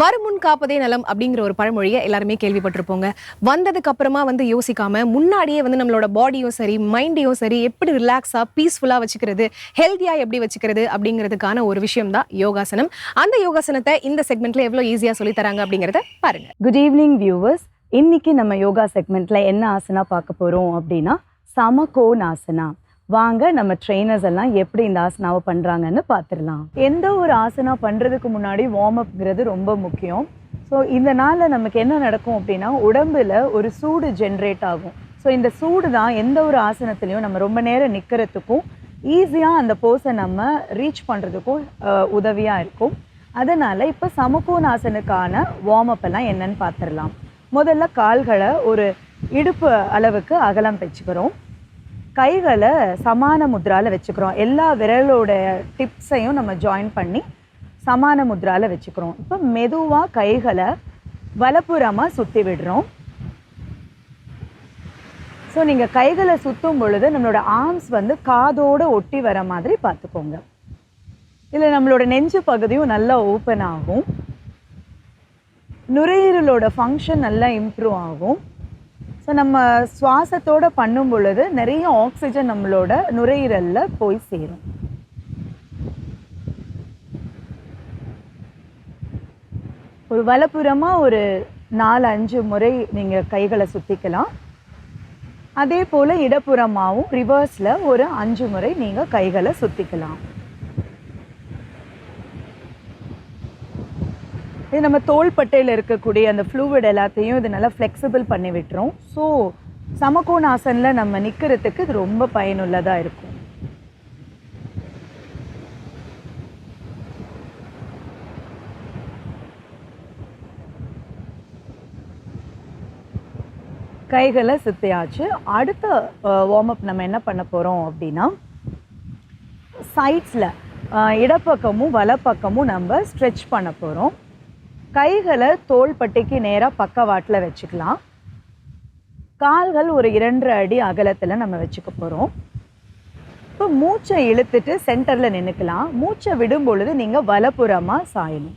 வருமுன் காப்பதே நலம் அப்படிங்கிற ஒரு பழமொழியை எல்லாருமே கேள்விப்பட்டிருப்போங்க. வந்ததுக்கு அப்புறமா வந்து யோசிக்காம முன்னாடியே வந்து நம்மளோட பாடியும் சரி மைண்டையும் சரி எப்படி ரிலாக்ஸா பீஸ்ஃபுல்லா வச்சுக்கிறது ஹெல்த்தியா எப்படி வச்சுக்கிறது அப்படிங்கிறதுக்கான ஒரு விஷயம் தான் யோகாசனம். அந்த யோகாசனத்தை இந்த செக்மெண்ட்ல எவ்வளவு ஈஸியா சொல்லி தராங்க அப்படிங்கறத பாருங்க. குட் ஈவினிங் வியூவர்ஸ் இன்னைக்கு நம்ம யோகா செக்மெண்ட்ல என்ன ஆசனா பார்க்க போறோம் அப்படின்னா சமகோன் ஆசனா வாங்க நம்ம ட்ரெயினர்ஸ் எல்லாம் எப்படி இந்த ஆசனாவை பண்ணுறாங்கன்னு பார்த்துடலாம். எந்த ஒரு ஆசனா பண்ணுறதுக்கு முன்னாடி வார்ம் அப்ங்கிறது ரொம்ப முக்கியம். ஸோ இந்த நாளில் நமக்கு என்ன நடக்கும் அப்படின்னா உடம்பில் ஒரு சூடு ஜென்ரேட் ஆகும். ஸோ இந்த சூடு தான் எந்த ஒரு ஆசனத்துலேயும் நம்ம ரொம்ப நேரம் நிற்கிறதுக்கும் ஈஸியாக அந்த போஸை நம்ம ரீச் பண்ணுறதுக்கும் உதவியாக இருக்கும். அதனால் இப்போ சமகோணாசனுக்கான வார்ம் அப் எல்லாம் என்னன்னு பார்த்துடலாம். முதல்ல கால்களை ஒரு இடுப்பு அளவுக்கு அகலம் வச்சுக்கிறோம். கைகளை சமான முத்ரால வச்சுக்கிறோம். எல்லா விரலோட டிப்ஸையும் நம்ம ஜாயின் பண்ணி சமான முத்ரால வச்சுக்கிறோம். இப்போ மெதுவாக கைகளை வலப்புறமாக சுற்றி விடுறோம். ஸோ நீங்கள் கைகளை சுற்றும் பொழுது நம்மளோட ஆர்ம்ஸ் வந்து காதோடு ஒட்டி வர மாதிரி பார்த்துக்கோங்க. இதில் நம்மளோட நெஞ்சு பகுதியும் நல்லா ஓப்பன் ஆகும். நுரையீரலோட ஃபங்க்ஷன் நல்லா இம்ப்ரூவ் ஆகும். ஸோ நம்ம சுவாசத்தோடு பண்ணும் பொழுது நிறைய ஆக்சிஜன் நம்மளோட நுரையீரலில் போய் சேரும். ஒரு வலப்புறமாக ஒரு நாலு அஞ்சு முறை நீங்கள் கைகளை சுற்றிக்கலாம் அதே போல் இடப்புறமாகவும் ரிவர்ஸில் ஒரு அஞ்சு முறை நீங்கள் கைகளை சுற்றிக்கலாம் இது நம்ம தோள்பட்டையில் இருக்கக்கூடிய அந்த ஃப்ளூவிட் எல்லாத்தையும் இது நல்லா ஃப்ளெக்சிபிள் பண்ணி விட்டுரும். ஸோ சமகோணாசனில் நம்ம நிற்கிறதுக்கு இது ரொம்ப பயனுள்ளதாக இருக்கும். கைகளை சுத்தியாச்சு. அடுத்த வார்ம் அப் நம்ம என்ன பண்ண போகிறோம் அப்படின்னா சைட்ஸில் இடப்பக்கமும் வலப்பக்கமும் நம்ம ஸ்ட்ரெச் பண்ண போகிறோம் கைகளை தோள்பட்டைக்கு நேராக பக்கவாட்டில் வச்சுக்கலாம். கால்கள் ஒரு இரண்டரை அடி அகலத்தில் நம்ம வச்சுக்க போகிறோம் இப்போ மூச்சை இழுத்துட்டு சென்டரில் நின்றுக்கலாம் மூச்சை விடும் பொழுது நீங்கள் வலப்புறமாக சாயணும்.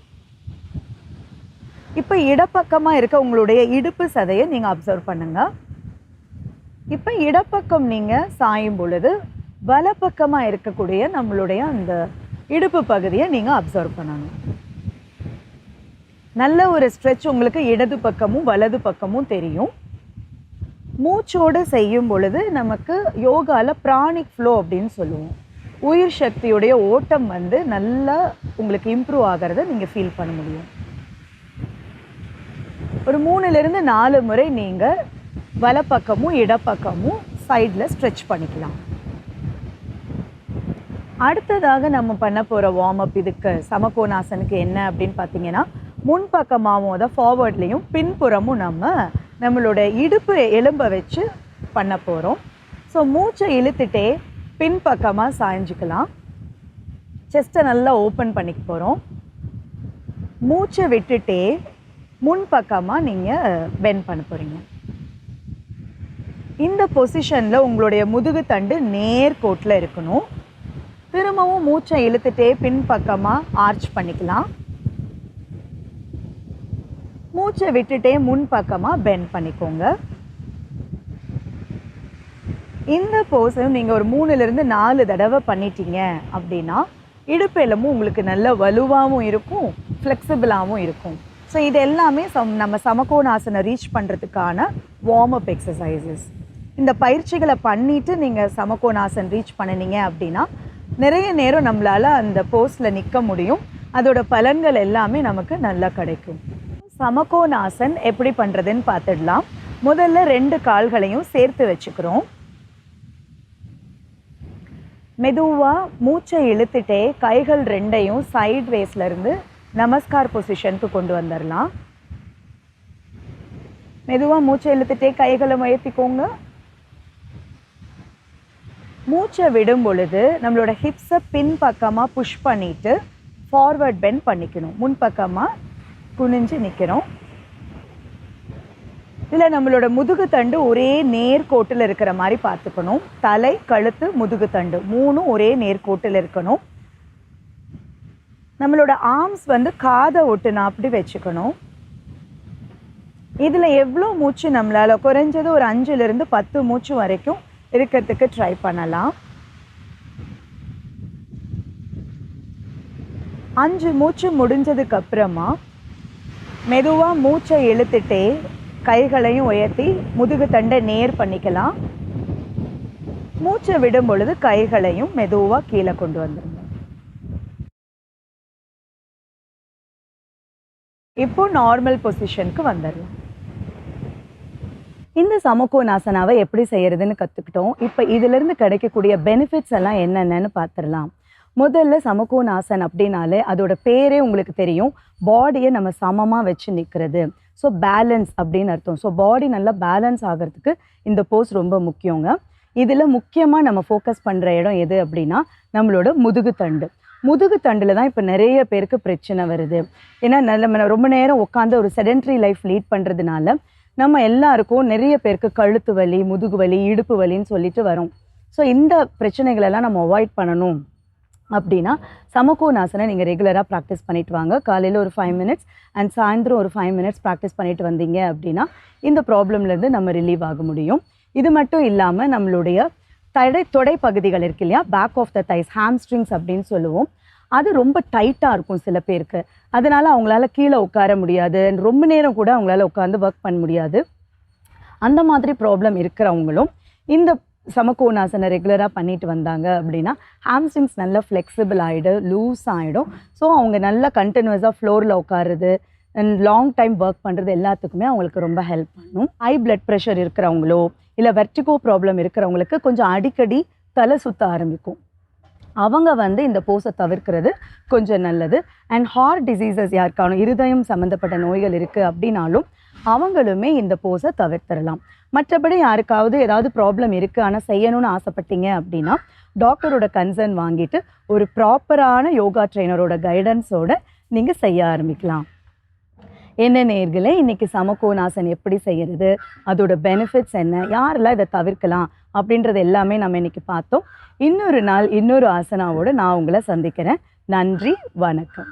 இப்போ இடப்பக்கமாக இருக்க உங்களுடைய இடுப்பு சதையை நீங்கள் அப்சர்வ் பண்ணுங்க. இப்போ இடப்பக்கம் நீங்கள் சாயும் பொழுது வலப்பக்கமாக இருக்கக்கூடிய நம்மளுடைய அந்த இடுப்பு பகுதியை நீங்கள் அப்சர்வ் பண்ணணும். நல்ல ஒரு ஸ்ட்ரெச் உங்களுக்கு இடது பக்கமும் வலது பக்கமும் தெரியும். மூச்சோடு செய்யும் பொழுது நமக்கு யோகாவில் பிராணிக் ஃப்ளோ அப்படின்னு சொல்லுவோம். உயிர் சக்தியுடைய ஓட்டம் வந்து நல்லா உங்களுக்கு இம்ப்ரூவ் ஆகிறத நீங்கள் ஃபீல் பண்ண முடியும். ஒரு மூணுலேருந்து நாலு முறை நீங்கள் வலப்பக்கமும் இடப்பக்கமும் சைடில் ஸ்ட்ரெச் பண்ணிக்கலாம். அடுத்ததாக நம்ம பண்ண போகிற வார்ம் அப் இதுக்கு சமகோணாசனுக்கு என்ன அப்படின்னு பார்த்தீங்கன்னா முன்பக்கமாகவும் அதை ஃபார்வர்ட்லேயும் பின்புறமும் நம்ம நம்மளோட இடுப்பு எலும்பை வச்சு பண்ண போகிறோம் ஸோ மூச்சை இழுத்துட்டே பின்பக்கமாக சாய்ஞ்சிக்கலாம். செஸ்ட்டை நல்லா ஓப்பன் பண்ணிக்க போகிறோம் மூச்சை விட்டுட்டே முன்பக்கமாக நீங்கள் பென் பண்ண போகிறீங்க இந்த பொசிஷனில் உங்களுடைய முதுகு தண்டு நேர்கோட்டில் இருக்கணும். திரும்பவும் மூச்சை இழுத்துட்டே பின்பக்கமாக ஆர்ச் பண்ணிக்கலாம். மூச்சை விட்டுட்டே முன் பக்கமாக பெண்ட் பண்ணிக்கோங்க. இந்த போஸையும் நீங்கள் ஒரு மூணுலேருந்து நாலு தடவை பண்ணிட்டீங்க அப்படின்னா இடுப்பு உங்களுக்கு நல்ல வலுவாகவும் இருக்கும் ஃப்ளெக்சிபிளாகவும் இருக்கும். ஸோ இது எல்லாமே சம் நம்ம சமகோணாசனை ரீச் பண்ணுறதுக்கான வார்ம் அப் எக்ஸசைசஸ் இந்த பயிற்சிகளை பண்ணிவிட்டு நீங்கள் சமகோணாசன் ரீச் பண்ணினீங்க அப்படின்னா நிறைய நேரம் நம்மளால் அந்த போஸ்டில் நிற்க முடியும். அதோட பலன்கள் எல்லாமே நமக்கு நல்லா கிடைக்கும். சமகோணாசன் எப்படி பண்ணுறதுன்னு பார்த்துடலாம். முதல்ல ரெண்டு கால்களையும் சேர்த்து வச்சுக்கிறோம். மெதுவாக மூச்சை இழுத்துட்டே கைகள் ரெண்டையும் சைட் வேஸ்லேருந்து நமஸ்கார் பொசிஷனுக்கு கொண்டு வந்துடலாம். மெதுவா மூச்சை இழுத்துட்டே கைகளை உயர்த்திக்கோங்க. மூச்சை விடும் பொழுது நம்மளோட ஹிப்ஸை பின் பக்கமாக புஷ் பண்ணிட்டு ஃபார்வர்ட் பெண்ட் பண்ணிக்கணும். முன்பக்கமாக குனிஞ்சு நிற்கிறோம் இதில் நம்மளோட முதுகு தண்டு ஒரே நேர்கோட்டில் இருக்கிற மாதிரி பார்த்துக்கணும். தலை கழுத்து முதுகு தண்டு மூணும் ஒரே நேர்கோட்டில் இருக்கணும். நம்மளோட ஆர்ம்ஸ் வந்து காதை ஒட்டுனா அப்படி வச்சுக்கணும். இதில் எவ்வளோ மூச்சு நம்மளால் குறைஞ்சது ஒரு அஞ்சுலேருந்து பத்து மூச்சு வரைக்கும் இருக்கிறதுக்கு ட்ரை பண்ணலாம். அஞ்சு மூச்சு முடிஞ்சதுக்கு அப்புறமா மெதுவாக மூச்சை இழுத்துட்டே கைகளையும் உயர்த்தி முதுகு தண்டை நேர் பண்ணிக்கலாம். மூச்சை விடும் பொழுது கைகளையும் மெதுவாக கீழே கொண்டு வந்துருங்க. இப்போ நார்மல் பொசிஷனுக்கு வந்துடலாம். இந்த சமகோனாசனாவை எப்படி செய்யறதுன்னு கற்றுக்கிட்டோம் இப்போ இதிலிருந்து கிடைக்கக்கூடிய பெனிஃபிட்ஸ் எல்லாம் என்னென்னு பார்த்துடலாம் முதல்ல சமகோணாசன் அப்படின்னாலே அதோட பேரே உங்களுக்கு தெரியும். பாடியை நம்ம சமமாக வச்சு நிற்கிறது ஸோ பேலன்ஸ் அப்படின்னு அர்த்தம். ஸோ பாடி நல்லா பேலன்ஸ் ஆகிறதுக்கு இந்த போஸ் ரொம்ப முக்கியங்க. இதில் முக்கியமாக நம்ம ஃபோக்கஸ் பண்ணுற இடம் எது அப்படின்னா நம்மளோட முதுகுத்தண்டு முதுகுத்தண்டில் தான் இப்போ நிறைய பேருக்கு பிரச்சனை வருது. ஏன்னா நம்ம ரொம்ப நேரம் உட்காந்து ஒரு செடென்ட்ரி லைஃப் லீட் பண்ணுறதுனால நம்ம எல்லாருக்கும் நிறைய பேருக்கு கழுத்து வலி முதுகு வலி இடுப்பு வலின்னு சொல்லிட்டு வரும். ஸோ இந்த பிரச்சனைகளெல்லாம் நம்ம அவாய்ட் பண்ணணும். அப்படின்னா சமகோணாசனை நீங்கள் ரெகுலராக ப்ராக்டிஸ் பண்ணிட்டு வாங்க. காலையில் ஒரு ஃபைவ் மினிட்ஸ் அண்ட் சாயந்தரம் ஒரு ஃபைவ் மினிட்ஸ் ப்ராக்டிஸ் பண்ணிட்டு வந்தீங்க அப்படின்னா இந்த ப்ராப்ளம்லேருந்து நம்ம ரிலீவ் ஆக முடியும். இது மட்டும் இல்லாமல் நம்மளுடைய தடை தொடை பகுதிகள் இருக்கு இல்லையா? Back of the thighs hamstrings அப்படின்னு சொல்லுவோம். அது ரொம்ப டைட்டாக இருக்கும் சில பேருக்கு. அதனால் அவங்களால கீழே உட்கார முடியாது. ரொம்ப நேரம் கூட அவங்களால உட்காந்து ஒர்க் பண்ண முடியாது. அந்த மாதிரி ப்ராப்ளம் இருக்கிறவங்களும் இந்த சமகோணாசனை ரெகுலராக பண்ணிட்டு வந்தாங்க அப்படின்னா ஹாம்ஸ்ட்ரிங்ஸ் நல்லா ஃப்ளெக்சிபிள் ஆகிடும் லூஸ் ஆகிடும் ஸோ அவங்க நல்லா கண்டினியூஸாக ஃப்ளோரில் உட்காருது அண்ட் லாங் டைம் ஒர்க் பண்ணுறது எல்லாத்துக்குமே அவங்களுக்கு ரொம்ப ஹெல்ப் பண்ணும். ஹை பிளட் ப்ரெஷர் இருக்கிறவங்களோ இல்லை வெர்டிகோ ப்ராப்ளம் இருக்கிறவங்களுக்கு கொஞ்சம் அடிக்கடி தலை சுத்த ஆரம்பிக்கும். அவங்க வந்து இந்த போஸை தவிர்க்கிறது கொஞ்சம் நல்லது. அண்ட் ஹார்ட் டிசீசஸ் யாருக்கானும் இருதயம் சம்மந்தப்பட்ட நோய்கள் இருக்குது அப்படின்னாலும் அவங்களுமே இந்த போஸை தவிர்த்திடலாம் மற்றபடி யாருக்காவது ஏதாவது ப்ராப்ளம் இருக்குது ஆனால் செய்யணும்னு ஆசைப்பட்டீங்க அப்படின்னா டாக்டரோட கன்சர்ன் வாங்கிட்டு ஒரு ப்ராப்பரான யோகா ட்ரெயினரோட கைடன்ஸோட நீங்கள் செய்ய ஆரம்பிக்கலாம். என்ன நேர்களே இன்னைக்கு சமகோணாசன் எப்படி செய்யறது அதோட பெனிஃபிட்ஸ் என்ன யாரெல்லாம் இதை தவிர்க்கலாம் அப்படின்றது எல்லாமே நம்ம இன்னைக்கு பார்த்தோம். இன்னொரு நாள் இன்னொரு ஆசனாவோடு நான் உங்களை சந்திக்கிறேன். நன்றி வணக்கம்.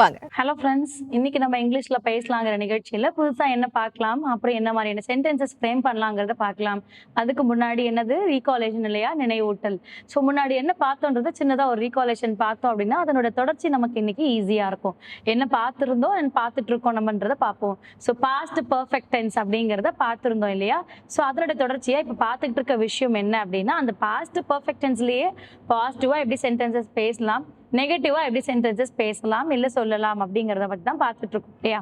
வாங்க. ஹலோ ஃப்ரெண்ட்ஸ் இன்னைக்கு நம்ம இங்கிலீஷ்ல பேசலாங்கிற நிகழ்ச்சியில புதுசா என்ன பார்க்கலாம் அப்புறம் என்ன மாதிரியான சென்டென்சஸ் ஃப்ரேம் பண்ணலாங்கிறத பார்க்கலாம். அதுக்கு முன்னாடி என்னது? ரீகாலேஷன் இல்லையா? நினைவூட்டல். ஸோ முன்னாடி என்ன பார்த்தோன்றது சின்னதா ஒரு ரீகாலேஷன் பார்த்தோம் அப்படின்னா அதனோட தொடர்ச்சி நமக்கு இன்னைக்கு ஈஸியா இருக்கும். என்ன பார்த்துருந்தோம் என்ன பார்த்துட்டு இருக்கோம் நம்மன்றதை பார்ப்போம். ஸோ பாஸ்ட் பர்ஃபெக்ட் டென்ஸ் அப்படிங்கிறத பார்த்துருந்தோம் இல்லையா? ஸோ அதனோட தொடர்ச்சியா இப்போ பார்த்துட்டு இருக்க விஷயம் என்ன அப்படின்னா அந்த பாஸ்ட் பர்ஃபெக்ட் டென்ஸ்லயே பாசிட்டிவா எப்படி சென்டென்சஸ் பேசலாம் நெகட்டிவாக எப்படி சென்டென்சஸ் பேசலாம் இல்லை சொல்லலாம் அப்படிங்கிறத பற்றி தான் பார்த்துட்டு இருக்கோம் இல்லையா?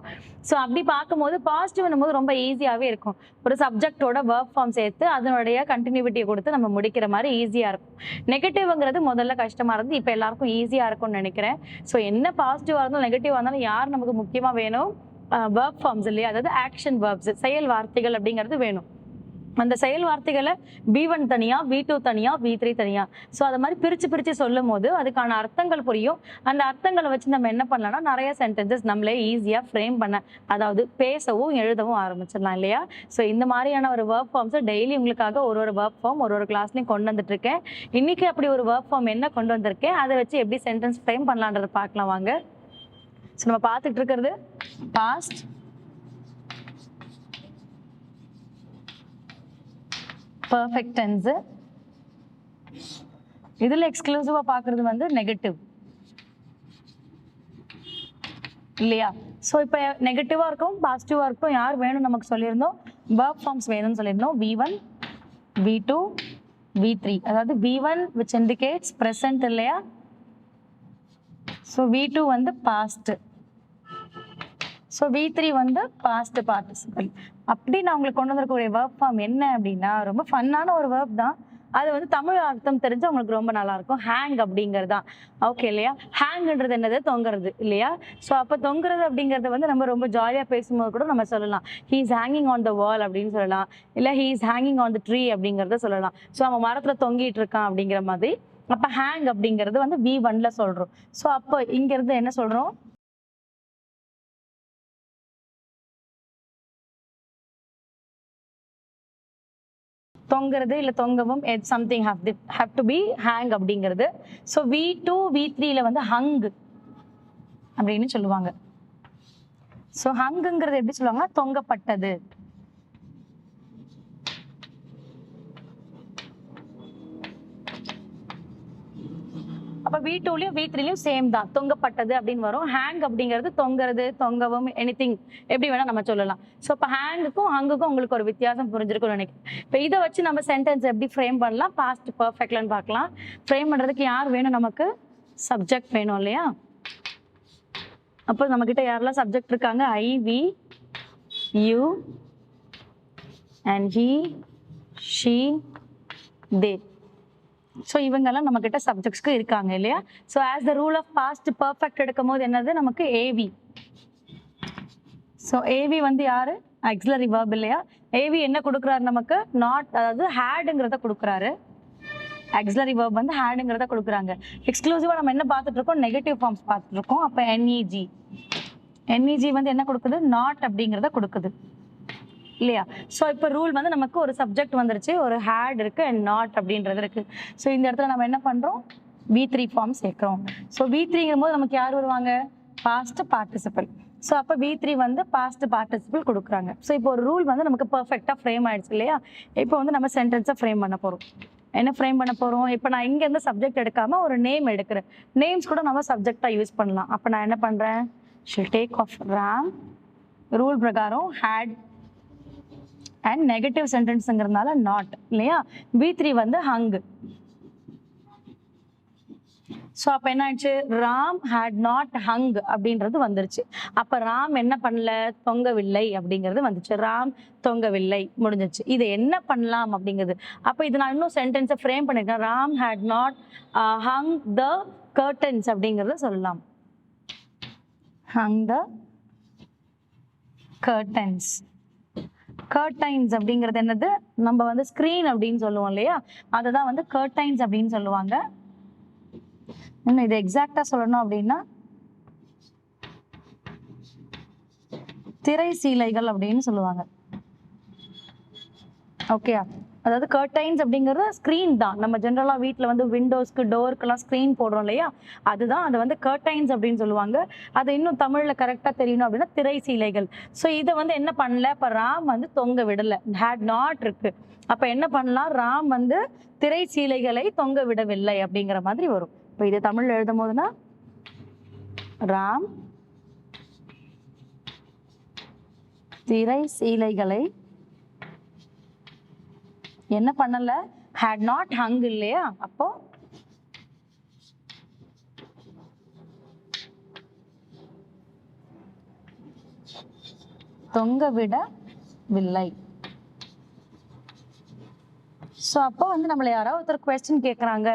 ஸோ அப்படி பார்க்கும்போது பாசிட்டிவ் போது ரொம்ப ஈஸியாகவே இருக்கும். ஒரு சப்ஜெக்டோட ஒர்க் ஃபார்ம் சேர்த்து அதனுடைய கண்டினியூட்டியை கொடுத்து நம்ம முடிக்கிற மாதிரி ஈஸியாக இருக்கும். நெகட்டிவ்ங்கிறது முதல்ல கஷ்டமாக இருந்து இப்போ எல்லாருக்கும் ஈஸியாக இருக்கும்னு நினைக்கிறேன். ஸோ என்ன பாசிட்டிவாக இருந்தாலும் நெகட்டிவாக இருந்தாலும் யார் நமக்கு முக்கியமாக வேணும்? ஒர்க் ஃபார்ம்ஸ் இல்லையா? அதாவது ஆக்ஷன் வேர்ப்ஸ் செயல் வார்த்தைகள் அப்படிங்கிறது வேணும். அந்த செயல் வார்த்தைகளை பி ஒன் தனியா பி டூ தனியா பி த்ரீ தனியா. ஸோ அதை மாதிரி பிரிச்சு பிரிச்சு சொல்லும் போது அதுக்கான அர்த்தங்கள் புரியும். அந்த அர்த்தங்களை வச்சு நம்ம என்ன பண்ணலாம்னா நிறைய சென்டென்சஸ் நம்மளே ஈஸியாக ஃப்ரேம் பண்ண அதாவது பேசவும் எழுதவும் ஆரம்பிச்சிடலாம் இல்லையா? ஸோ இந்த மாதிரியான ஒரு ஒர்க் ஃபார்ம்ஸை டெய்லி உங்களுக்காக ஒரு ஒரு ஒர்க் ஃபார்ம் ஒரு ஒரு கிளாஸ்லையும் கொண்டு வந்துட்டு இருக்கேன் இன்னைக்கு அப்படி ஒரு ஒர்க் ஃபார்ம் என்ன கொண்டு வந்திருக்கேன்? அதை வச்சு எப்படி சென்டென்ஸ் ஃப்ரேம் பண்ணலான்றது பார்க்கலாம் வாங்க. ஸோ நம்ம பார்த்துட்டு இருக்கிறது பாஸ்ட் பர்ஃபெக்ட் டென்ஸு இதில் எக்ஸ்க்ளூசிவாக பார்க்குறது வந்து நெகட்டிவ் இல்லையா? ஸோ இப்போ நெகட்டிவாக இருக்கும் பாசிட்டிவாக இருக்கும். யார் வேணும் நமக்கு சொல்லியிருந்தோம்? ஒர்க் ஃபார்ம்ஸ் வேணும்னு சொல்லியிருந்தோம். V one V two V three அதாவது V one which indicates present இல்லையா? ஸோ வி டூ வந்து பாஸ்ட்டு ஸோ வி த்ரீ வந்து பாஸ்ட் பார்ட்டிசிபிள் அப்படி நான் உங்களுக்கு கொண்டு வந்திருக்கக்கூடிய வேர்ப் ஃபார்ம் என்ன அப்படின்னா ரொம்ப ஃபன்னான ஒரு வேர்ப் தான். அது வந்து தமிழ் அர்த்தம் தெரிஞ்சு உங்களுக்கு ரொம்ப நல்லா இருக்கும். ஹேங் அப்படிங்கிறது தான். ஓகே இல்லையா? ஹேங்ன்றது என்னது? தொங்குறது இல்லையா? ஸோ அப்போ தொங்குறது அப்படிங்கிறது வந்து நம்ம ரொம்ப ஜாலியாக பேசும்போது கூட நம்ம சொல்லலாம். He is hanging on the wall அப்படின்னு சொல்லலாம். இல்லை he is hanging on the tree அப்படிங்கிறத சொல்லலாம். ஸோ அவன் மரத்தில் தொங்கிட்டு இருக்கான் அப்படிங்கிற மாதிரி. அப்போ ஹேங் அப்படிங்கிறது வந்து வி ஒன்ல சொல்கிறோம் ஸோ அப்போ இங்கேருந்து என்ன சொல்கிறோம் தொங்குறது இல்லை தொங்கவும் something how the how to be hang அப்படிங்கிறது. ஸோ வி டூ வி த்ரீல வந்து ஹங் அப்படின்னு சொல்லுவாங்க. ஸோ ஹங்குங்கிறது எப்படி சொல்லுவாங்கன்னா தொங்கப்பட்டது. அப்ப வி டூலயும் வி த்ரீலயும் சேம் தான். தொங்கப்பட்டது அப்படின்னு வரும். ஹேங் அப்படிங்கிறது தொங்குறது தொங்கவும் எனிதிங் எப்படி வேணா நம்ம சொல்லலாம். ஸோ இப்போ ஹேங்குக்கும் ஹங்குக்கும் உங்களுக்கு ஒரு வித்தியாசம் புரிஞ்சிருக்கும்னு நினைக்கிறேன். இப்போ இதை வச்சு நம்ம சென்டென்ஸ் எப்படி ஃப்ரேம் பண்ணலாம்? பாஸ்ட் பர்ஃபெக்ட்லன்னு பார்க்கலாம். ஃப்ரேம் பண்ணுறதுக்கு யார் வேணும் நமக்கு? சப்ஜெக்ட் வேணும் இல்லையா? அப்போ நம்ம கிட்ட யாரெல்லாம் சப்ஜெக்ட் இருக்காங்க? I we you and he she they so இவங்கெல்லாம் நம்ம கிட்ட சப்ஜெக்ட்ஸ்க்கு இருக்காங்க இல்லையா? So as the rule of past perfect எடுக்கும் போது என்னது? நமக்கு ஏவி ஸோ ஏவி வந்து யாரு? ஆக்சிலரி வேர்ப் இல்லையா? ஏவி என்ன கொடுக்குறாரு நமக்கு? நாட் அதாவது ஹேடுங்கிறத கொடுக்குறாரு. ஆக்சிலரி வேர்ப் வந்து ஹேடுங்கிறத கொடுக்குறாங்க. எக்ஸ்க்ளூசிவாக நம்ம என்ன பார்த்துட்டு இருக்கோம் நெகட்டிவ் ஃபார்ம்ஸ் பார்த்துட்டு இருக்கோம் அப்போ என்இஜி என்இஜி வந்து என்ன கொடுக்குது? நாட் அப்படிங்கிறத கொடுக்குது. இல்லையா? ஸோ இப்போ ரூல் வந்து நமக்கு ஒரு சப்ஜெக்ட் வந்துருச்சு ஒரு ஹேட் இருக்குது அண்ட் நாட் அப்படின்றது இருக்குது ஸோ இந்த இடத்துல நம்ம என்ன பண்ணுறோம் வி த்ரீ ஃபார்ம் சேர்க்குறோம். ஸோ வி த்ரீங்கும் போது நமக்கு யார் வருவாங்க? பாஸ்ட் பார்ட்டிசிபிள் ஸோ அப்போ வி த்ரீ வந்து பாஸ்ட் பார்ட்டிசிபிள் கொடுக்குறாங்க. ஸோ இப்போ ஒரு ரூல் வந்து நமக்கு பர்ஃபெக்டாக ஃப்ரேம் ஆயிடுச்சு இல்லையா? இப்போ வந்து நம்ம சென்டென்ஸை ஃப்ரேம் பண்ண போகிறோம் என்ன ஃப்ரேம் பண்ண போகிறோம் இப்போ நான் இங்கேருந்து சப்ஜெக்ட் எடுக்காமல் ஒரு நேம் எடுக்கிறேன். நேம்ஸ் கூட நம்ம சப்ஜெக்டாக யூஸ் பண்ணலாம். அப்போ நான் என்ன பண்ணுறேன் ஷில் டேக் ஆஃப் ரேம் ரூல் பிரகாரம் ஹேட் அண்ட் நெகட்டிவ் சென்டென்ஸுங்கிறதுனால நாட் இல்லையா? பி த்ரீ வந்து ஹங் ஸோ அப்போ என்ன ஆயிடுச்சு ராம் ஹேட் நாட் ஹங் அப்படின்றது வந்துருச்சு. அப்போ ராம் என்ன பண்ணல? தொங்கவில்லை அப்படிங்கிறது வந்துச்சு. ராம் தொங்கவில்லை முடிஞ்சிச்சு. இது என்ன பண்ணலாம் அப்படிங்கிறது? அப்போ இது நான் இன்னும் சென்டென்ஸை ஃப்ரேம் பண்ணியிருக்கேன் Ram had not hung the curtains அப்படிங்கிறத சொல்லலாம். ஹங் த கர்டன்ஸ் கர்டைன்ஸ் அப்படிங்கிறது என்னது? நம்ம வந்து ஸ்க்ரீன் அப்படின்னு சொல்லுவோம் இல்லையா? அதை தான் வந்து கர்டைன்ஸ் அப்படின்னு சொல்லுவாங்க. இன்னும் இது எக்ஸாக்டாக சொல்லணும் அப்படின்னா திரை சீலைகள் அப்படின்னு சொல்லுவாங்க. ஓகே அதாவது கர்டைன்ஸ் அப்படிங்கிறது ஸ்க்ரீன் தான். நம்ம ஜென்ரலாக வீட்டில் வந்து விண்டோஸ்க்கு டோருக்கெல்லாம் ஸ்க்ரீன் போடுறோம் இல்லையா? அதுதான் அதை வந்து கர்டைன்ஸ் அப்படின்னு சொல்லுவாங்க. அது இன்னும் தமிழில் கரெக்டாக தெரியணும் அப்படின்னா திரை சீலைகள். ஸோ இதை வந்து என்ன பண்ணல? இப்போ ராம் வந்து தொங்க விடலை. ஹேட் நாட் இருக்கு. அப்போ என்ன பண்ணலாம்? ராம் வந்து திரை சீலைகளை தொங்க விடவில்லை அப்படிங்கிற மாதிரி வரும். இப்போ இதை தமிழில் எழுதும் போதுன்னா ராம் திரை சீலைகளை என்ன பண்ணல? ஹேட் நாட் ஹங் இல்லையா? அப்போ தொங்க விடவில்லை. ஸோ அப்போ வந்து நம்மளை யாராவது ஒருத்தர் கொஸ்டின் கேட்குறாங்க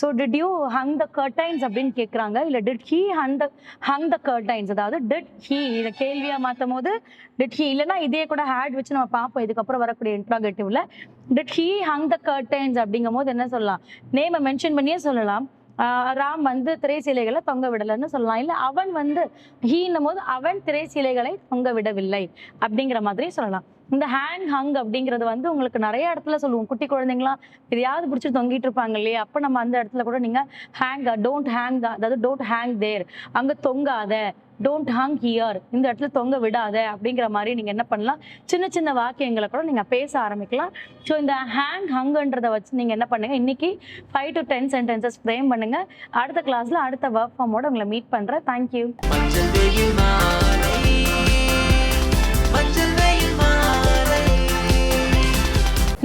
so did you hung the curtains அப்படின்னு கேட்குறாங்க இல்லை did he hung the hung the curtains அதாவது டிட் ஹீ இதை கேள்வியாக மாற்றும் போது டிட் ஹீ இல்லைன்னா இதே கூட ஹேட் வச்சு நம்ம பார்ப்போம். இதுக்கப்புறம் வரக்கூடிய இன்ட்ராகேட்டிவ்ல did he hung the curtains அப்படிங்கும் போது என்ன சொல்லலாம்? நேமை மென்ஷன் பண்ணியே சொல்லலாம். ராம் வந்து திரை தொங்க விடலைன்னு சொல்லலாம். இல்லை அவன் வந்து ஹீன்னும் போது அவன் திரை தொங்க விடவில்லை அப்படிங்கிற மாதிரி சொல்லலாம். இந்த ஹேங் ஹங் அப்படிங்கிறது வந்து உங்களுக்கு நிறைய இடத்துல சொல்லுவோம். குட்டி குழந்தைங்களாம் எதையாவது பிடிச்சி தொங்கிட்டு இருப்பாங்க இல்லையா? அப்போ நம்ம அந்த இடத்துல கூட நீங்கள் ஹேங் டோன்ட் ஹேங் அதாவது டோன்ட் ஹேங் தேர் அங்கே தொங்காத. டோன்ட் ஹாங் ஹியர் இந்த இடத்துல தொங்க விடாத அப்படிங்கிற மாதிரி நீங்க என்ன பண்ணலாம்? சின்ன சின்ன வாக்கியங்களை கூட நீங்க பேச ஆரம்பிக்கலாம். ஸோ இந்த ஹேங் ஹங்குன்றதை வச்சு நீங்க என்ன பண்ணுங்க? இன்னைக்கு five to ten sentences frame பண்ணுங்க. அடுத்த கிளாஸ்ல அடுத்த ஒர்க் ஃபார்மோட உங்களை மீட் பண்றேன். தேங்க்யூ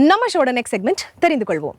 நம்ம ஷோட நெக்ஸ்ட் செக்மெண்ட் தெரிந்து கொள்வோம்.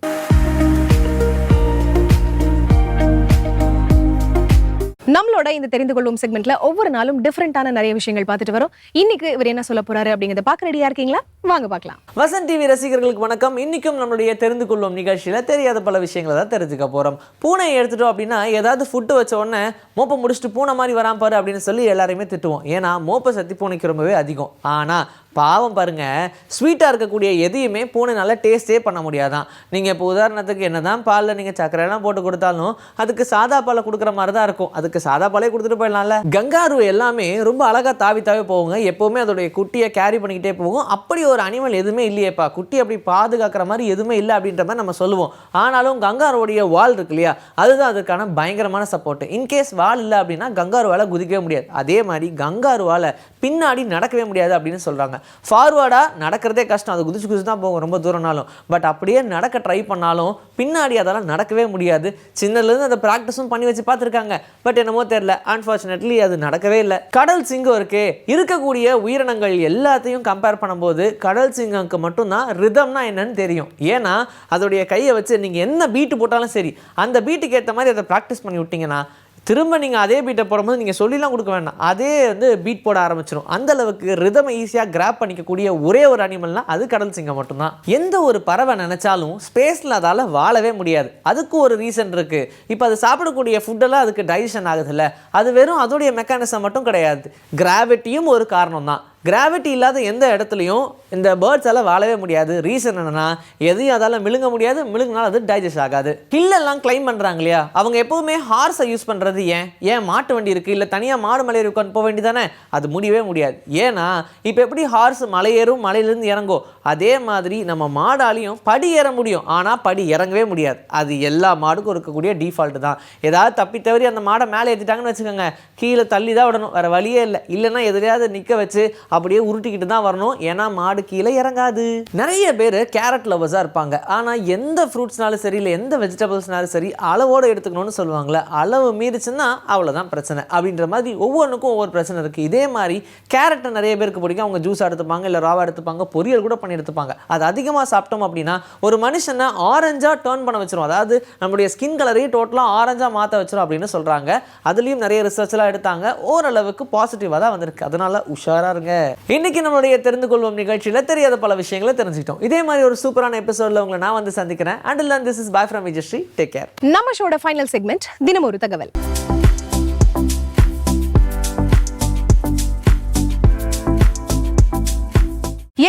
நம்மளோட இந்த தெரிந்து கொள்வோம் செக்மெண்ட்ல ஒவ்வொரு நாளும் டிஃப்ரெண்டான நிறைய விஷயங்கள் பார்த்துட்டு வரோம். இன்னைக்கு இவர் என்ன சொல்ல போறாரு அப்படிங்கிறத பார்க்க ரெடியா இருக்கீங்களா? வாங்க பார்க்கலாம். வசந்த் டிவி ரசிகர்களுக்கு வணக்கம். இன்னைக்கும் நம்மளுடைய தெரிந்து கொள்ளும் நிகழ்ச்சியில் தெரியாத பல விஷயங்களை தான் தெரிஞ்சுக்க போகிறோம் பூனையை எடுத்துட்டோம் அப்படின்னா ஏதாவது ஃபுட்டு வச்ச உடனே மோப்பை முடிச்சுட்டு பூனை மாதிரி வராம பாரு அப்படின்னு சொல்லி எல்லாரையுமே திட்டுவோம். ஏன்னா மோப்பை சக்தி பூனைக்கு ரொம்பவே அதிகம். ஆனால் பாவம் பாருங்கள் ஸ்வீட்டாக இருக்கக்கூடிய எதையுமே பூனைனால டேஸ்ட்டே டேஸ்டே பண்ண முடியாதான். நீங்கள் இப்போ உதாரணத்துக்கு என்ன தான் பாலில் நீங்கள் சர்க்கரையெல்லாம் போட்டு கொடுத்தாலும் அதுக்கு சாதா பாலை கொடுக்குற மாதிரி தான் இருக்கும். அதுக்கு சாதா பாலே கொடுத்துட்டு போயிடலாம்ல. கங்காரு எல்லாமே ரொம்ப அழகாக தாவி தாவி போகுங்க. எப்போவுமே அதோடைய குட்டியை கேரி பண்ணிக்கிட்டே போகும். அப்படி ஒரு அனிமல் எதுவுமே இல்லையேப்பா. குட்டி அப்படி பாதுகாக்கிற மாதிரி எதுவுமே இல்லை அப்படின்ற மாதிரி நம்ம சொல்லுவோம். ஆனாலும் கங்காருடைய வால் இருக்கு இல்லையா? அதுதான் அதுக்கான பயங்கரமான சப்போர்ட் இன்கேஸ் வால் இல்லை அப்படின்னா கங்காருவால் குதிக்கவே முடியாது. அதே மாதிரி கங்காருவால் பின்னாடி நடக்கவே முடியாது அப்படின்னு சொல்கிறாங்க ஃபார்வர்டாக நடக்கிறதே கஷ்டம். அது குதிச்சு குதிச்சு தான் போகும் ரொம்ப தூரம்னாலும். பட் அப்படியே நடக்க ட்ரை பண்ணாலும் பின்னாடி அதெல்லாம் நடக்கவே முடியாது. சின்னதுலேருந்து அதை ப்ராக்டிஸும் பண்ணி வச்சு பார்த்துருக்காங்க. பட் என்னமோ தெரில அன்ஃபார்ச்சுனேட்லி அது நடக்கவே இல்லை. கடல் சிங்கம் இருக்கே. இருக்கக்கூடிய உயிரினங்கள் எல்லாத்தையும் கம்பேர் பண்ணும்போது கடல் சிங்கம்க்கு மட்டும்தான் ரிதம்னா என்னன்னு தெரியும். ஏன்னா அதோடைய கையை வச்சு நீங்கள் என்ன பீட்டு போட்டாலும் சரி அந்த பீட்டுக்கு ஏற்ற மாதிரி அதை ப்ராக்டிஸ் பண்ணி விட்டிங்கன்னா திரும்ப நீங்கள் அதே பீட்டை போடும்போது நீங்கள் சொல்லிலாம் கொடுக்க வேண்டாம். அதே வந்து பீட் போட ஆரம்பிச்சிடும் அந்த அளவுக்கு ரிதமை ஈஸியாக கிராப் பண்ணிக்கக்கூடிய ஒரே ஒரு அனிமல்னா அது கடல் சிங்கம் மட்டும்தான். எந்த ஒரு பறவை நினைச்சாலும் ஸ்பேஸில் அதால் வாழவே முடியாது. அதுக்கு ஒரு ரீசன் இருக்குது இப்போ அது சாப்பிடக்கூடிய ஃபுட்டெல்லாம் அதுக்கு டைஜஷன் ஆகுதுல்ல. அது வெறும் அதோடைய மெக்கானிசம் மட்டும் கிடையாது. கிராவிட்டியும் ஒரு காரணம் தான் கிராவிட்டி இல்லாத எந்த இடத்துலையும் இந்த பேர்ட்ஸால் வாழவே முடியாது. ரீசன் என்னென்னா எதையும் அதால் மிழுங்க முடியாது. மிழுங்கினாலும் அது டைஜஸ்ட் ஆகாது. ஹில்லெல்லாம் கிளைம் பண்ணுறாங்க இல்லையா? அவங்க எப்போவுமே ஹார்ஸை யூஸ் பண்ணுறது ஏன்? ஏன் மாட்டு வண்டி இருக்குது இல்லை தனியாக மாடு மலை உட்காந்து போக வேண்டியதானே? அது முடியவே முடியாது. ஏன்னா இப்போ எப்படி ஹார்ஸ் மலையேறும் மலையிலேருந்து இறங்கும் அதே மாதிரி நம்ம மாடாலையும் படி ஏற முடியும். ஆனால் படி இறங்கவே முடியாது. அது எல்லா மாடுக்கும் இருக்கக்கூடிய டிஃபால்ட் தான். ஏதாவது தப்பி தவறி அந்த மாடை மேலே ஏற்றிட்டாங்கன்னு வச்சுக்கோங்க. கீழே தள்ளி தான் விடணும். வேறு வழியே இல்லை. இல்லைன்னா எதிரையாவது நிற்க வச்சு அப்படியே உருட்டிக்கிட்டு தான் வரணும். ஏன்னா மாடு கீழே இறங்காது. நிறைய பேர் கேரட் லவர்ஸாக இருப்பாங்க. ஆனால் எந்த ஃப்ரூட்ஸ்னாலும் சரி இல்லை எந்த வெஜிடபிள்ஸ்னாலும் சரி அளவோடு எடுத்துக்கணும்னு சொல்லுவாங்களே அளவு மீறிச்சுன்னா அவ்வளோதான் பிரச்சனை அப்படின்ற மாதிரி ஒவ்வொன்றுக்கும் ஒவ்வொரு பிரச்சனை இருக்குது இதே மாதிரி கேரட்டை நிறைய பேருக்கு பிடிக்கும். அவங்க ஜூஸ் எடுத்துப்பாங்க இல்லை ராவா எடுத்துப்பாங்க பொரியல் கூட பண்ணி எடுத்துப்பாங்க. அது அதிகமாக சாப்பிட்டோம் அப்படின்னா ஒரு மனுஷனை ஆரஞ்சாக டேர்ன் பண்ண வச்சிரும். அதாவது நம்மளுடைய ஸ்கின் கலரையும் டோட்டலாக ஆரஞ்சாக மாற்ற வச்சிரும் அப்படின்னு சொல்கிறாங்க அதுலேயும் நிறைய ரிசர்ச்லாம் எடுத்தாங்க. ஓரளவுக்கு பாசிட்டிவாக தான் வந்திருக்கு. அதனால உஷாராக இருங்க. இன்னைக்கு நம்மளுடைய தெரிந்து கொள்வோம் நிகழ்ச்சியில் தெரியாத பல விஷயங்களை தெரிஞ்சுக்கிட்டோம். இதே மாதிரி ஒரு சூப்பரான எபிசோட்ல உங்களை நான் வந்து சந்திக்கிறேன். அண்ட் லன் this is bye from Vijayasri take care நம்ம ஷோட ஃபைனல் செக்மெண்ட் தினம் ஒரு தகவல்.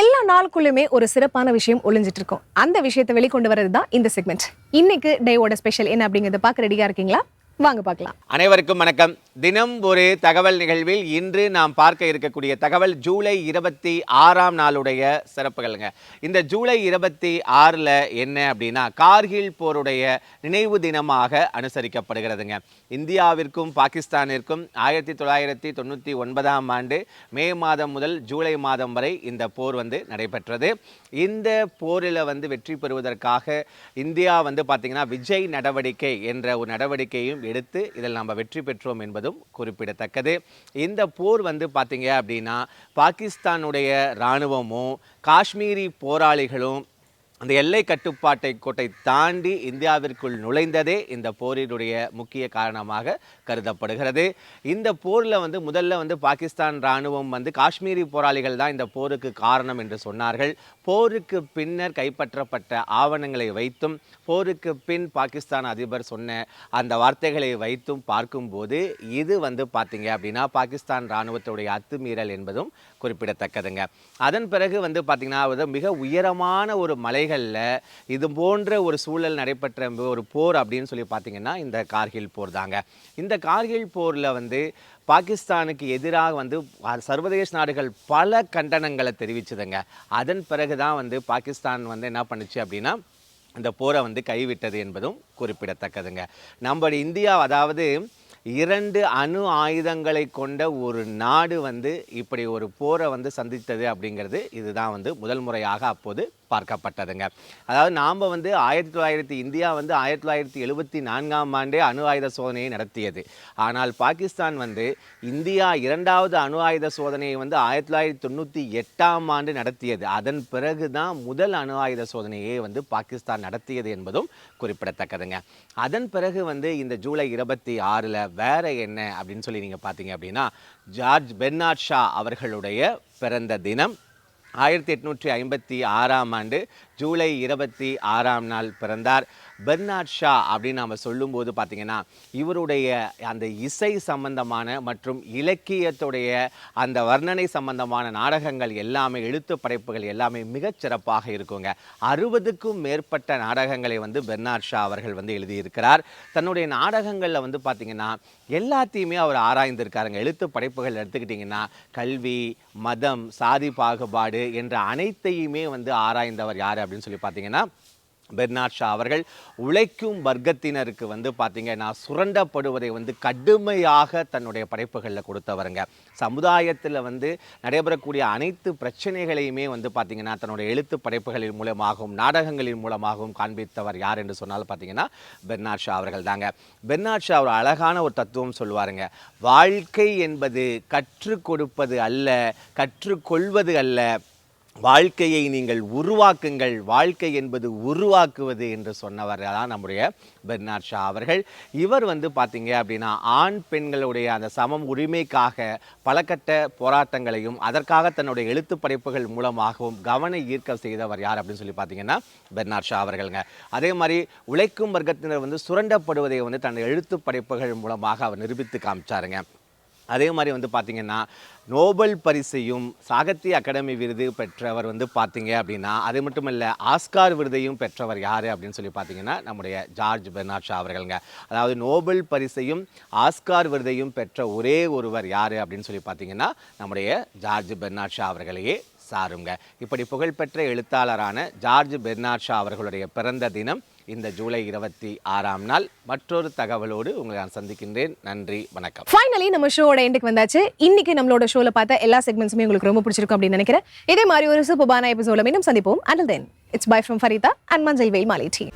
எல்லா நாளுக்குள்ளுமே ஒரு சிறப்பான விஷயம் ஒளிஞ்சிட்டு இருக்கும். அந்த விஷயத்தை வெளிக்கொண்டு வர்றது தான் இந்த செக்மெண்ட் இன்னைக்கு டேவோட ஸ்பெஷல் என்ன அப்படிங்கிறத பார்க்க ரெடியா இருக்கீங்களா? வாங்க பார்க்கலாம். அனைவருக்கும் வணக்கம். தினம் ஒரு தகவல் நிகழ்வில் இன்று நாம் பார்க்க இருக்கக்கூடிய தகவல் ஜூலை இருபத்தி ஆறாம் நாளுடைய சிறப்புகள்ங்க. இந்த ஜூலை இருபத்தி ஆறில் என்ன அப்படின்னா கார்கில் போருடைய நினைவு தினமாக அனுசரிக்கப்படுகிறதுங்க. இந்தியாவிற்கும் பாகிஸ்தானிற்கும் ஆயிரத்தி தொள்ளாயிரத்தி தொண்ணூற்றி ஒன்பதாம் ஆண்டு மே மாதம் முதல் ஜூலை மாதம் வரை இந்த போர் வந்து நடைபெற்றது. இந்த போரில் வந்து வெற்றி பெறுவதற்காக இந்தியா வந்து பார்த்திங்கன்னா விஜய் நடவடிக்கை என்ற ஒரு நடவடிக்கையும் எடுத்து இதில் நம்ம வெற்றி பெற்றோம் என்பதும் குறிப்பிடத்தக்கது. இந்த போர் வந்து பார்த்திங்க அப்படின்னா பாகிஸ்தானுடைய இராணுவமும் காஷ்மீரி போராளிகளும் அந்த எல்லை கட்டுப்பாட்டை கோட்டை தாண்டி இந்தியாவிற்குள் நுழைந்ததே இந்த போரினுடைய முக்கிய காரணமாக கருதப்படுகிறது. இந்த போரில் வந்து முதல்ல வந்து பாகிஸ்தான் இராணுவம் வந்து காஷ்மீரி போராளிகள் தான் இந்த போருக்கு காரணம் என்று சொன்னார்கள். போருக்கு பின்னர் கைப்பற்றப்பட்ட ஆவணங்களை வைத்தும் போருக்கு பின் பாகிஸ்தான் அதிபர் சொன்ன அந்த வார்த்தைகளை வைத்தும் பார்க்கும்போது இது வந்து பார்த்தீங்க அப்படின்னா பாகிஸ்தான் இராணுவத்துடைய அத்துமீறல் என்பதும் குறிப்பிடத்தக்கதுங்க. அதன் பிறகு வந்து பார்த்திங்கன்னா அது மிக உயரமான ஒரு மலைகளில் இது போன்ற ஒரு சூழல் நடைபெற்ற ஒரு போர் அப்படின்னு சொல்லி பார்த்தீங்கன்னா இந்த கார்கில் போர் தாங்க இந்த கார்கில் போரில் வந்து பாகிஸ்தானுக்கு எதிராக வந்து சர்வதேச நாடுகள் பல கண்டனங்களை தெரிவிச்சதுங்க. அதன் பிறகு தான் வந்து பாகிஸ்தான் வந்து என்ன பண்ணுச்சு அப்படின்னா இந்த போரை வந்து கைவிட்டது என்பதும் குறிப்பிடத்தக்கதுங்க. நம்ம இந்தியா அதாவது இரண்டு அணு ஆயுதங்களை கொண்ட ஒரு நாடு வந்து இப்படி ஒரு போரை வந்து சந்தித்தது அப்படிங்கிறது இதுதான் வந்து முதல் முறையாக அப்போது பார்க்கப்பட்டதுங்க. அதாவது நாம் வந்து ஆயிரத்தி தொள்ளாயிரத்தி இந்தியா வந்து ஆயிரத்தி தொள்ளாயிரத்தி எழுபத்தி நான்காம் ஆண்டே அணு ஆயுத சோதனையை நடத்தியது. ஆனால் பாகிஸ்தான் வந்து இந்தியா இரண்டாவது அணு ஆயுத சோதனையை வந்து ஆயிரத்தி தொள்ளாயிரத்தி தொண்ணூற்றி எட்டாம் ஆண்டு நடத்தியது. அதன் பிறகு தான் முதல் அணு ஆயுத சோதனையை வந்து பாகிஸ்தான் நடத்தியது என்பதும் குறிப்பிடத்தக்கதுங்க. அதன் பிறகு வந்து இந்த ஜூலை இருபத்தி ஆறில் வேற என்ன அப்படின்னு சொல்லி நீங்கள் பார்த்தீங்க அப்படின்னா ஜார்ஜ் பெர்னாட் ஷா அவர்களுடைய பிறந்த தினம் ஆயிரத்தி எட்நூற்றி ஐம்பத்தி ஆறாம் ஆண்டு ஜூலை இருபத்தி ஆறாம் நாள் பிறந்தார். பெர்னாட் ஷா அப்படின்னு நம்ம சொல்லும்போது பார்த்திங்கன்னா இவருடைய அந்த இசை சம்பந்தமான மற்றும் இலக்கியத்துடைய அந்த வர்ணனை சம்பந்தமான நாடகங்கள் எல்லாமே எழுத்து படைப்புகள் எல்லாமே மிகச்சிறப்பாக இருக்குங்க. அறுபதுக்கும் மேற்பட்ட நாடகங்களை வந்து பெர்னாட் ஷா அவர்கள் வந்து எழுதியிருக்கிறார். தன்னுடைய நாடகங்களில் வந்து பார்த்தீங்கன்னா எல்லாத்தையுமே அவர் ஆராய்ந்திருக்காருங்க. எழுத்து படைப்புகள் எடுத்துக்கிட்டிங்கன்னா கல்வி மதம் சாதி பாகுபாடு என்ற அனைத்தையுமே வந்து ஆராய்ந்தவர் யார் அப்படின்னு சொல்லி பார்த்தீங்கன்னா பெர்னாட் ஷா அவர்கள் உழைக்கும் வர்க்கத்தினருக்கு வந்து பார்த்திங்கன்னா சுரண்டப்படுவதை வந்து கடுமையாக தன்னுடைய படைப்புகளில் கொடுத்தவருங்க. சமுதாயத்தில் வந்து நடைபெறக்கூடிய அனைத்து பிரச்சனைகளையுமே வந்து பார்த்திங்கன்னா தன்னுடைய எழுத்து படைப்புகளின் மூலமாகவும் நாடகங்களின் மூலமாகவும் காண்பித்தவர் யார் என்று சொன்னால் பார்த்தீங்கன்னா பெர்னாட் ஷா அவர்கள் தாங்க. பெர்னாட் ஷா ஒரு அழகான ஒரு தத்துவம் சொல்லுவாருங்க. வாழ்க்கை என்பது கற்றுக் கொடுப்பது அல்ல கற்றுக்கொள்வது அல்ல வாழ்க்கையை நீங்கள் உருவாக்குங்கள். வாழ்க்கை என்பது உருவாக்குவது என்று சொன்னவர் தான் நம்முடைய பெர்னாட் ஷா அவர்கள். இவர் வந்து பார்த்தீங்க அப்படின்னா ஆண் பெண்களுடைய அந்த சமம் உரிமைக்காக பலகட்ட போராட்டங்களையும் அதற்காக தன்னுடைய எழுத்து படைப்புகள் மூலமாகவும் கவன ஈர்க்க செய்தவர் யார் அப்படின்னு சொல்லி பார்த்தீங்கன்னா பெர்னாட் ஷா அவர்கள்ங்க. அதே மாதிரி உழைக்கும் வர்க்கத்தினர் வந்து சுரண்டப்படுவதை வந்து தன்னுடைய எழுத்து படைப்புகள் மூலமாக அவர் நிரூபித்து காமிச்சாருங்க. அதே மாதிரி வந்து பார்த்திங்கன்னா நோபல் பரிசையும் சாகித்ய அகாடமி விருது பெற்றவர் வந்து பார்த்தீங்க அப்படின்னா அது மட்டும் இல்லை ஆஸ்கார் விருதையும் பெற்றவர் யார் அப்படின்னு சொல்லி பார்த்தீங்கன்னா நம்முடைய ஜார்ஜ் பெர்னாட் ஷா அவர்கள்ங்க. அதாவது நோபல் பரிசையும் ஆஸ்கார் விருதையும் பெற்ற ஒரே ஒருவர் யார் அப்படின்னு சொல்லி பார்த்தீங்கன்னா நம்முடைய ஜார்ஜ் பெர்னாட் ஷா அவர்களையே சாருங்க. இப்படி புகழ்பெற்ற எழுத்தாளரான ஜார்ஜ் பெர்னாட் ஷா அவர்களுடைய பிறந்த தினம் இந்த ஜூலை இருபத்தி ஆறாம் நாள். மற்றொரு தகவலோடு உங்களை நான் சந்திக்கின்றேன். நன்றி வணக்கம். ஃபைனலி நம்ம ஷோவோட எண்டுக்கு வந்தாச்சு. இன்னைக்கு நம்மளோட ஷோல பார்த்த எல்லா செக்மெண்ட்ஸுமே உங்களுக்கு ரொம்ப பிடிச்சிருக்கும் அப்படின்னு நினைக்கிறேன். இதே மாதிரி ஒரு சூப்பரான எபிசோட மீண்டும் சந்திப்போம். And then it's bye from Farida and மஞ்சள் வெயில் மாலை டீ